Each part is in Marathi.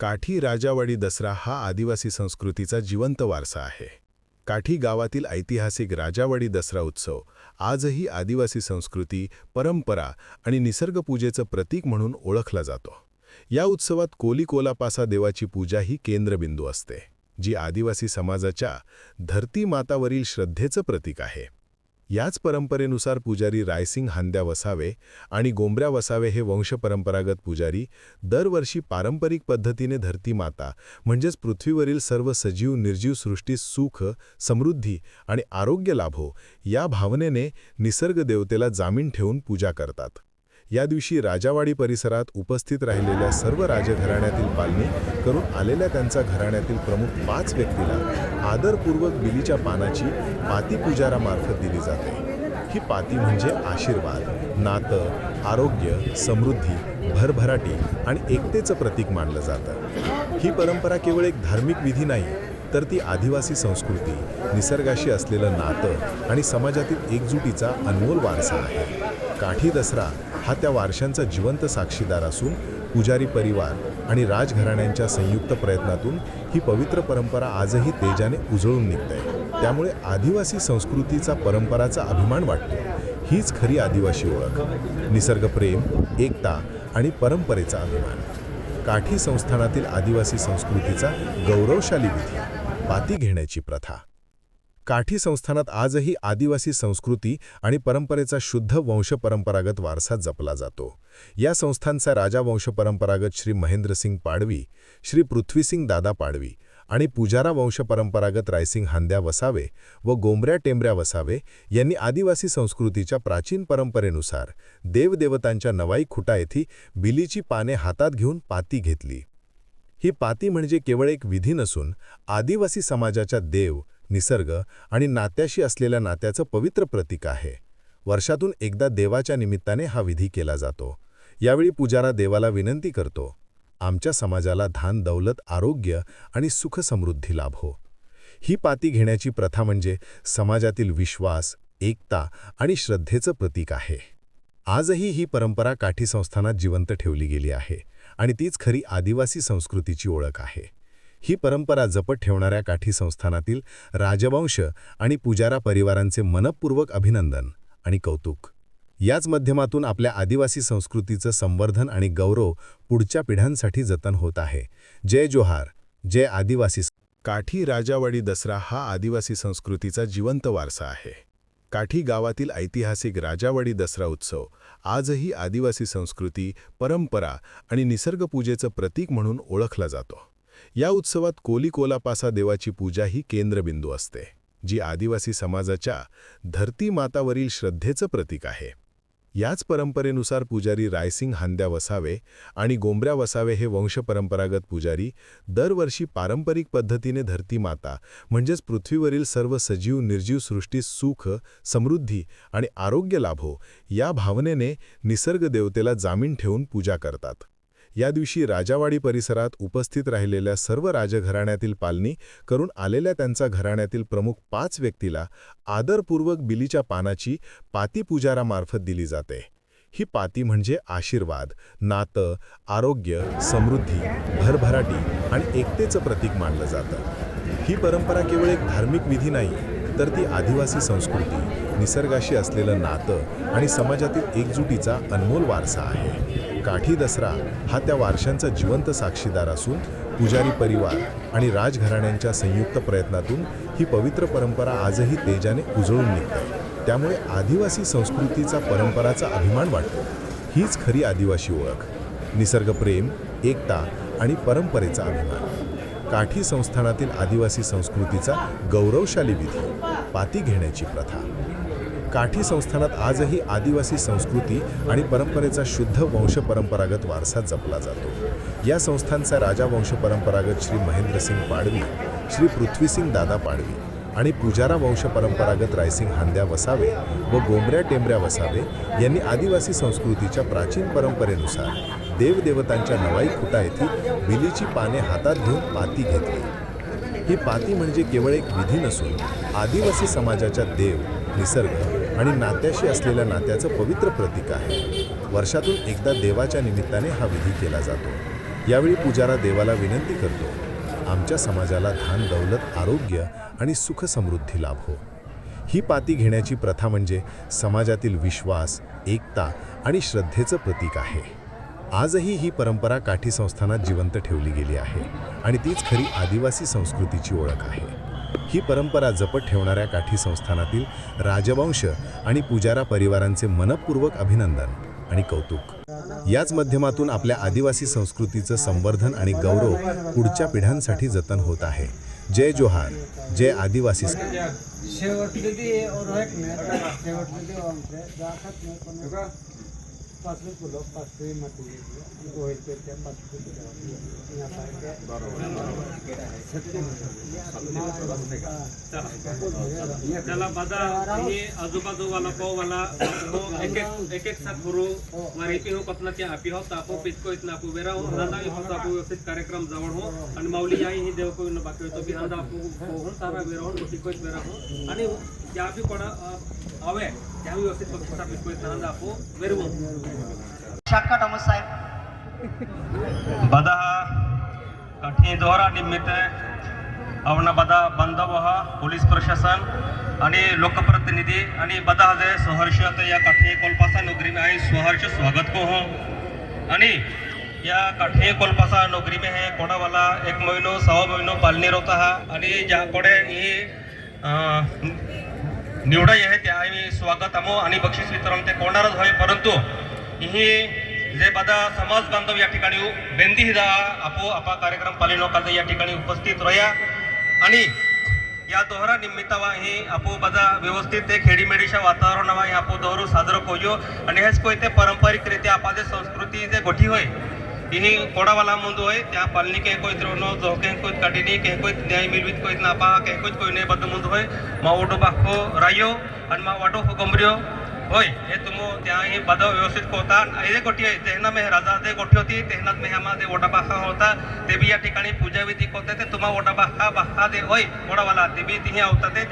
काठी राजावाडी दसरा हा आदिवासी संस्कृतीचा जिवंत वारसा आहे. काठी गावातील ऐतिहासिक राजावाडी दसरा उत्सव आजही आदिवासी संस्कृती परंपरा आणि निसर्गपूजेचं प्रतीक म्हणून ओळखला जातो. या उत्सवात कोलिकोलापासा देवाची पूजा ही केंद्रबिंदू असते जी आदिवासी समाजाच्या धरती मातावरील श्रद्धेचं प्रतीक आहे. याच परंपरेनुसार पुजारी रायसिंग हांद्या वसावे आणि गोंबऱ्या वसावे हे वंशपरंपरागत पुजारी दरवर्षी पारंपरिक पद्धतीने धरती माता म्हणजेच पृथ्वीवरील सर्व सजीव निर्जीव सृष्टीस सुख समृद्धी आणि आरोग्य लाभो या भावनेने निसर्ग देवतेला जामीन ठेवून पूजा करतात. या दिवशी राजावाडी परिसरात उपस्थित राहिलेल्या सर्व राजघराण्यातील पालनी करून आलेल्या त्यांचा घराण्यातील प्रमुख पाच व्यक्तीला आदरपूर्वक बिलीच्या पानाची पाती पुजारामार्फत दिली जाते. ही पाती म्हणजे आशीर्वाद नातं आरोग्य समृद्धी भरभराटी आणि एकतेचं प्रतीक मानलं जातं. ही परंपरा केवळ एक धार्मिक विधी नाही तर ती आदिवासी संस्कृती निसर्गाशी असलेलं नातं आणि समाजातील एकजुटीचा अनमोल वारसा आहे. काठी दसरा हा त्या वारशांचा जिवंत साक्षीदार असून पुजारी परिवार आणि राजघराण्यांच्या संयुक्त प्रयत्नातून ही पवित्र परंपरा आजही तेजाने उजळून निघते. त्यामुळे आदिवासी संस्कृतीचा परंपराचा अभिमान वाटतो. हीच खरी आदिवासी ओळख. निसर्गप्रेम एकता आणि परंपरेचा अभिमान. काठी संस्थानातील आदिवासी संस्कृतीचा गौरवशाली विधी पाती घेण्याची प्रथा. काठी संस्थानात आजही आदिवासी संस्कृती आणि परंपरेचा शुद्ध वंशपरंपरागत वारसा जपला जातो. या संस्थांचा राजा वंशपरंपरागत श्री महेंद्रसिंग पाडवी श्री पृथ्वीसिंग दादा पाडवी आणि पुजारा वंशपरंपरागत रायसिंग हांद्या वसावे व गोंबऱ्या टेंबऱ्या वसावे यांनी आदिवासी संस्कृतीच्या प्राचीन परंपरेनुसार देवदेवतांच्या नवाई खुटा येथे बिलीची पाने हातात घेऊन पाती घेतली. ही पाती म्हणजे केवळ एक विधी नसून आदिवासी समाजाच्या देव निसर्ग आणि नात्याशी असलेल्या नात्याचं पवित्र प्रतीक आहे. वर्षातून एकदा देवाच्या निमित्ताने हा विधी केला जातो. यावेळी पुजारा देवाला विनंती करतो आमच्या समाजाला धान दौलत आरोग्य आणि सुखसमृद्धी लाभो. ही पाती घेण्याची प्रथा म्हणजे समाजातील विश्वास एकता आणि श्रद्धेचं प्रतीक आहे. आजही ही परंपरा काठी संस्थानात जिवंत ठेवली गेली आहे आणि तीच खरी आदिवासी संस्कृतीची ओळख आहे. ही परंपरा जपत ठेवणाऱ्या काठी संस्थानातील राजवंश आणि पुजारा परिवारांचे मनपूर्वक अभिनंदन आणि कौतुक. याच माध्यमातून आपल्या आदिवासी संस्कृतीचं संवर्धन आणि गौरव पुढच्या पिढ्यांसाठी जतन होत आहे. जय जोहार जय आदिवासी काठी राजावाडी दसरा हा आदिवासी संस्कृतीचा जिवंत वारसा आहे. काठी गावातील ऐतिहासिक राजावाडी दसरा उत्सव आजही आदिवासी संस्कृती परंपरा आणि निसर्गपूजेचं प्रतीक म्हणून ओळखला जातो. या उत्सवात कोलिकोलापासा देवाची पूजा ही केंद्रबिंदू असते जी आदिवासी समाजाच्या धरती मातावरील श्रद्धेचं प्रतीक आहे. याच परंपरेनुसार पुजारी रायसिंग हांद्या वसावे आणि गोंबऱ्या वसावे हे वंशपरंपरागत पुजारी दरवर्षी पारंपरिक पद्धतीने धरती माता म्हणजेच पृथ्वीवरील सर्व सजीव निर्जीव सृष्टीस सुख समृद्धी आणि आरोग्य लाभो या भावनेने निसर्ग देवतेला जामीन ठेवून पूजा करतात. या दिवशी राजावाडी परिसरात उपस्थित राहिलेल्या सर्व राजघराण्यातील पालनी करून आलेल्या त्यांचा घराण्यातील प्रमुख पाच व्यक्तीला आदरपूर्वक बिलीच्या पानाची पाती पुजारामार्फत दिली जाते. ही पाती म्हणजे आशीर्वाद नातं आरोग्य समृद्धी भरभराटी आणि एकतेचं प्रतीक मानलं जातं. ही परंपरा केवळ एक धार्मिक विधी नाही तर ती आदिवासी संस्कृती निसर्गाशी असलेलं नातं आणि समाजातील एकजुटीचा अनमोल वारसा आहे. काठी दसरा हा त्या वारशांचा जिवंत साक्षीदार असून पुजारी परिवार आणि राजघराण्यांच्या संयुक्त प्रयत्नातून ही पवित्र परंपरा आजही तेजाने उजळून निघते. त्यामुळे आदिवासी संस्कृतीचा परंपराचा अभिमान वाटतो हीच खरी आदिवासी ओळख. निसर्गप्रेम एकता आणि परंपरेचा अभिमान. काठी संस्थानातील आदिवासी संस्कृतीचा गौरवशाली विधी पाती घेण्याची प्रथा. काठी संस्थानात आजही आदिवासी संस्कृती आणि परंपरेचा शुद्ध वंशपरंपरागत वारसा जपला जातो. या संस्थांचा राजा वंशपरंपरागत श्री महेंद्रसिंग पाडवी श्री पृथ्वीसिंग दादा पाडवी आणि पुजारा वंशपरंपरागत रायसिंग हांद्या वसावे व गोंबऱ्या टेंबऱ्या वसावे यांनी आदिवासी संस्कृतीच्या प्राचीन परंपरेनुसार देवदेवतांच्या नवाई खुटा येथे विलीची पाने हातात घेऊन पाती घेतली. ही पाती म्हणजे केवळ एक विधी नसून आदिवासी समाजाच्या देव निसर्ग आणि नात्याशी असलेल्या नात्याचं पवित्र प्रतीक आहे. वर्षातून एकदा देवाच्या निमित्ताने हा विधी केला जातो. यावेळी पुजारा देवाला विनंती करतो आमच्या समाजाला धान दौलत आरोग्य आणि सुख समृद्धी लाभो. ही पाती घेण्याची प्रथा म्हणजे समाजातील विश्वास एकता आणि श्रद्धेचं प्रतीक आहे. आजही ही परंपरा काठी संस्थानात जिवंत ठेवली गेली आहे आणि तीच खरी आदिवासी संस्कृतीची ओळख आहे. ही परंपरा जपत ठेवणाऱ्या काठी संस्थानातील राजवंश आणि पुजारा परिवारांचे मनपूर्वक अभिनंदन आणि कौतुक. याच माध्यमातून आपल्या आदिवासी संस्कृतीचं संवर्धन आणि गौरव पुढच्या पिढ्यांसाठी जतन होत आहे. जय जोहार जय आदिवासी शेवट हे पोवाला हो एक एक एक एक साथ मारी पे हो त्या आपी हो, तापो पितको इतना बेरा हो हो तापो व्यवस्थित कार्यक्रम जवळ हो आणि याही ही, देव कोण बाकी होतो आपू हो सारा बेरा हो बेरा हो जहाँ भी कोणा हवे. त्या व्यवस्थित बघू शकता. मी कोणी नांद आपो. मेरवू शाखा नमो साहेब. बदा कठीण दोहरा निमित्त अवना बदा बांधव पोलीस प्रशासन आणि लोकप्रतिनिधी आणि बदा हजे सहर्ष या काठे कोलपासा नोकरी में आई सहर्ष स्वागत को हो. आणि या काठे कोलपासा नोकरी में है कोणा वाला एक महीनो सवा महीनो पालनी रोता हा. आणि ज्या कोणे ही निवडा आहे त्या आम्ही स्वागत आमो आणि बक्षीस वितरण ते कोणारच होय परंतु ही जे बदा समाज बांधव या ठिकाणी बेंदी हिदा आपो आपा कार्यक्रम पालिनो या ठिकाणी उपस्थित राहया आणि या दोहरा निमित्तावा ही आपो बदा व्यवस्थित ते खेडीमेडीच्या वातावरणावा हे आपो दोहरू साजरो कोयो आणि हेच कोय ते पारंपरिकरित्या आपाचे संस्कृती जे गोठी होय ही कोडावाला मुंदू होय त्या पालनी के कोई द्रोनो जो के कोई काटिनी के कोई न्याय मिलवित कोई नापा के कोई कोई ने बद मुंदू होय मा ओडो बाखो रायो आणि मा वाटो हो गमरियो होय हे तुमो त्या ही बद व्यवस्थित कोता हे गोटी आहे तेहना में राजा ते गोठी होती तेहनात में हमा दे ओटा बाखा होता ते बी या ठिकाणी पूजा विधी कोते ते तुम्हा ओटा बाखा बाखा दे होय ओडावाला ते बी तिही आवता ते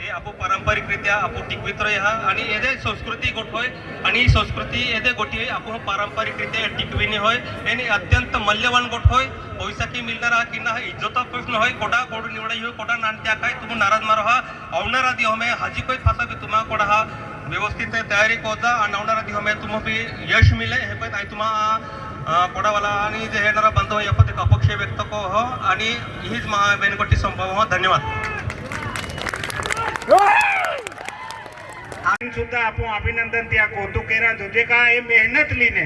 त्या आपो दे येते हे आपू पारंपरिकरित्या आपू टिकवित हा आणि एदे संस्कृती गोठ होय आणि ही संस्कृती येदे गोटी आपू पारंपरिकरित्या टिकविणी होय आणि अत्यंत मल्यवान गोठ होय पैसा की मिळणार हा की ना इज्जता प्रश्न होय कोटा कोड निवडाई होय कोटा नाणत्या काय तुम्ही नाराज मारो हा आवणारा दिहो मे हाजी कोई फासा भी तुम्हा कोडा हा व्यवस्थित तयारी कोजा आणि आवणारा दिहो मे तुम्हा भी यश मिले हे पण आई तुम्हा कोडावाला आणि जे येणारा बंधू हो यापत एक अपक्ष व्यक्त को हो आणि हीच महा बेनगोटी संभव हो धन्यवाद. आणि सुद्धा आपण अभिनंदन त्या कौतुकेरा जो जे का हे मेहनत लीने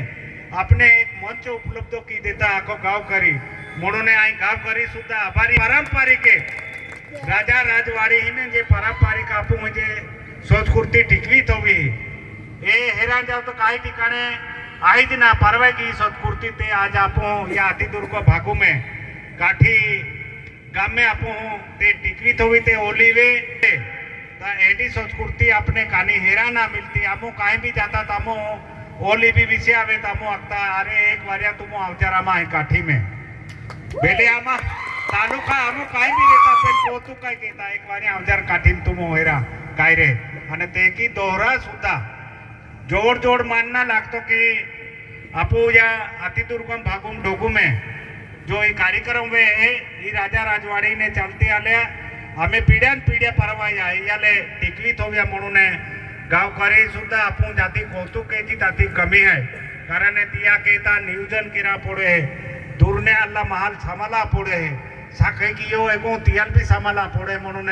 आपने एक मंच उपलब्ध की देता आखो गावकरी म्हणून आई गावकरी सुद्धा आभारी पारंपरिक आहे राजा राजवाडी हिने जे पारंपरिक आपण म्हणजे संस्कृती टिकवीत हवी हे हेरान जाव तर काही ठिकाणी आहेच ना परवा की संस्कृती ते आज आपण या अतिदुर्ग भागू में काठी गाम में आपण ते टिकवीत हवी एडी संस्कृति अपने कानी हेरा ना मिलती आमो काहे भी जाता तामो होली भी विषय आवे तामो अक्ता अरे एक वारिया तुमो अवचारा आमा है काठी में। बेले आमा तालुका आमो काय भी घेता पण पोतू काय घेता एक वारी अवजार काठी में तुमो हेरा काय रे? आणि ते की दोहरा सुद्धा जोड जोड मानना लागतो की आपू या अतिदुर्गम भागून डोगू में जो ये कार्यक्रम वे है ये राजा राजवाड़ी ने चलते आल्या आम्ही पिढ्यान पिढ्या परवा या याले टिकवीत होऊया म्हणून गावकरी सुद्धा आपण जाती कौतुकेची जाती कमी आहे कारण तिया केता नियोजन केरा पुढे दूरने आल्ला महाल सामाला पुढे साखे की यो एको तियाल भी सामाला पुढे म्हणून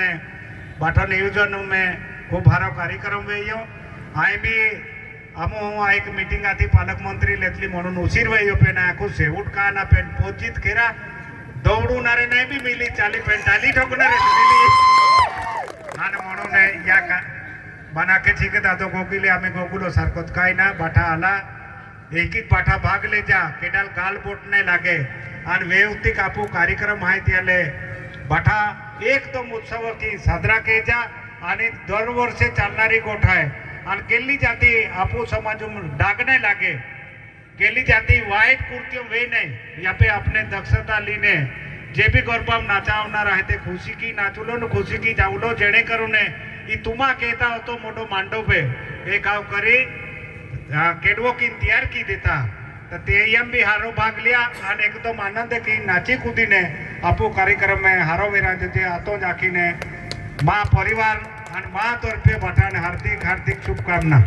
बाठा नियोजन में खूप भारो कार्यक्रम वे यो आय बी आमो एक मीटिंग आती पालकमंत्री लेतली म्हणून उशीर वे यो पेन आखू शेवट का ना पेन पोचित केरा दौडवणारे नाही बी मिली चाली पेन चाली ठोकणारे मिली आणि म्हणून या का बनाके शिकत आतो गोकुले आम्ही गोकुलो सारखोच काय ना बाठा आला एक एक बाठा भाग ले जा केडाल गाल बोट नाही लागे आणि वैयक्तिक आपू कार्यक्रम आहेत याले बाठा एकदम उत्सव की साजरा के जा आणि दरवर्षी चालणारी गोठ आहे आणि केली जाती आपू समाज डाग नाही लागे केली जाती वाईट कृत्य वे नाही या पे आपने दक्षता लीने जे बी गरबाम नाचावणार आहे ते खुशी की नाचुलो न खुशी की जावलो जेणेकरून ई तुम्हा कहता होतो मोठो मांडव पे हे गाव करी केडवो की तयार की देता तर તે એમ બી હારો ભાગ લ્યા અને એકદમ આનંદ કી નાચી કૂદીને આપો કાર્યક્રમ હારો વિરાજે છે આતો જાખીને મા પરિવાર અને મા તરફે બધાને હાર્દિક હાર્દિક શુભકામના